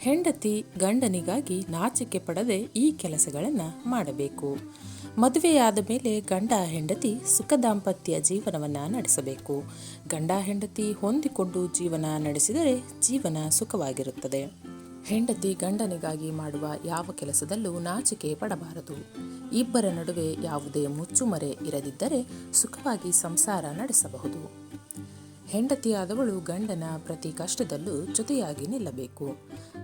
ಹೆಂಡತಿ ಗಂಡನಿಗಾಗಿ ನಾಚಿಕೆ ಪಡದೆ ಈ ಕೆಲಸಗಳನ್ನು ಮಾಡಬೇಕು. ಮದುವೆಯಾದ ಮೇಲೆ ಗಂಡ ಹೆಂಡತಿ ಸುಖ ದಾಂಪತ್ಯ ಜೀವನವನ್ನು ನಡೆಸಬೇಕು. ಗಂಡ ಹೆಂಡತಿ ಹೊಂದಿಕೊಂಡು ಜೀವನ ನಡೆಸಿದರೆ ಜೀವನ ಸುಖವಾಗಿರುತ್ತದೆ. ಹೆಂಡತಿ ಗಂಡನಿಗಾಗಿ ಮಾಡುವ ಯಾವ ಕೆಲಸದಲ್ಲೂ ನಾಚಿಕೆ ಪಡಬಾರದು. ಇಬ್ಬರ ನಡುವೆ ಯಾವುದೇ ಮುಚ್ಚುಮರೆ ಇರದಿದ್ದರೆ ಸುಖವಾಗಿ ಸಂಸಾರ ನಡೆಸಬಹುದು. ಹೆಂಡತಿಯಾದವಳು ಗಂಡನ ಪ್ರತಿ ಕಷ್ಟದಲ್ಲೂ ಜೊತೆಯಾಗಿ ನಿಲ್ಲಬೇಕು.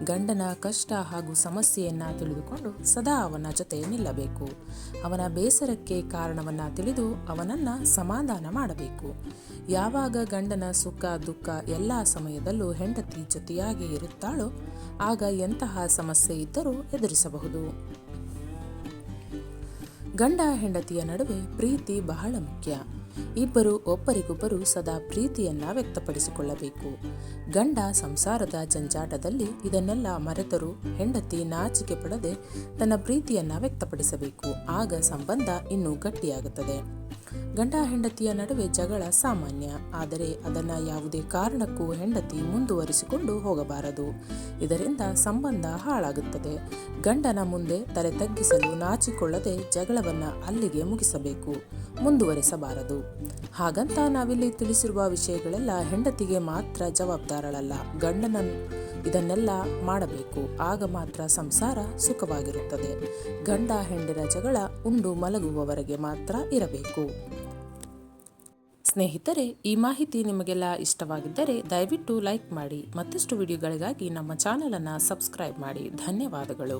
ಗಂಡನ ಕಷ್ಟ ಹಾಗೂ ಸಮಸ್ಯೆಯನ್ನು ತಿಳಿದುಕೊಂಡು ಸದಾ ಅವನ ಜೊತೆ ನಿಲ್ಲಬೇಕು. ಅವನ ಬೇಸರಕ್ಕೆ ಕಾರಣವನ್ನ ತಿಳಿದು ಅವನನ್ನ ಸಮಾಧಾನ ಮಾಡಬೇಕು. ಯಾವಾಗ ಗಂಡನ ಸುಖ, ದುಃಖ ಎಲ್ಲ ಸಮಯದಲ್ಲೂ ಹೆಂಡತಿ ಜೊತೆಯಾಗಿ ಇರುತ್ತಾಳೋ, ಆಗ ಎಂತಹ ಸಮಸ್ಯೆ ಇದ್ದರೂ ಎದುರಿಸಬಹುದು. ಗಂಡ ಹೆಂಡತಿಯ ನಡುವೆ ಪ್ರೀತಿ ಬಹಳ ಮುಖ್ಯ. ಇಬ್ಬರು ಒಬ್ಬರಿಗೊಬ್ಬರು ಸದಾ ಪ್ರೀತಿಯನ್ನ ವ್ಯಕ್ತಪಡಿಸಿಕೊಳ್ಳಬೇಕು. ಗಂಡ ಸಂಸಾರದ ಜಂಜಾಟದಲ್ಲಿ ಇದನ್ನೆಲ್ಲ ಮರೆತರೂ ಹೆಂಡತಿ ನಾಚಿಕೆ ಪಡದೆ ತನ್ನ ಪ್ರೀತಿಯನ್ನ ವ್ಯಕ್ತಪಡಿಸಬೇಕು. ಆಗ ಸಂಬಂಧ ಇನ್ನೂ ಗಟ್ಟಿಯಾಗುತ್ತದೆ. ಗಂಡ ಹೆಂಡತಿಯ ನಡುವೆ ಜಗಳ ಸಾಮಾನ್ಯ. ಆದರೆ ಅದನ್ನು ಯಾವುದೇ ಕಾರಣಕ್ಕೂ ಹೆಂಡತಿ ಮುಂದುವರಿಸಿಕೊಂಡು ಹೋಗಬಾರದು. ಇದರಿಂದ ಸಂಬಂಧ ಹಾಳಾಗುತ್ತದೆ. ಗಂಡನ ಮುಂದೆ ತಲೆ ತಗ್ಗಿಸಲು ನಾಚಿಕೊಳ್ಳದೆ ಜಗಳವನ್ನು ಅಲ್ಲಿಗೆ ಮುಗಿಸಬೇಕು. ಮುಂದುವರಿಸಬಾರದು. ಹಾಗಂತ ನಾವಿಲ್ಲಿ ತಿಳಿಸಿರುವ ವಿಷಯಗಳೆಲ್ಲ ಹೆಂಡತಿಗೆ ಮಾತ್ರ ಜವಾಬ್ದಾರಳಲ್ಲ. ಗಂಡನ ಇದನ್ನೆಲ್ಲ ಮಾಡಬೇಕು. ಆಗ ಮಾತ್ರ ಸಂಸಾರ ಸುಖವಾಗಿರುತ್ತದೆ. ಗಂಡ ಹೆಂಡಿನ ಜಗಳ ಉಂಡು ಮಲಗುವವರೆಗೆ ಮಾತ್ರ ಇರಬೇಕು. ಸ್ನೇಹಿತರೆ, ಈ ಮಾಹಿತಿ ನಿಮಗೆಲ್ಲ ಇಷ್ಟವಾಗಿದ್ದರೆ ದಯವಿಟ್ಟು ಲೈಕ್ ಮಾಡಿ, ಮತ್ತಷ್ಟು ವಿಡಿಯೋಗಳಿಗಾಗಿ ನಮ್ಮ ಚಾನಲನ್ನು ಸಬ್ಸ್ಕ್ರೈಬ್ ಮಾಡಿ. ಧನ್ಯವಾದಗಳು.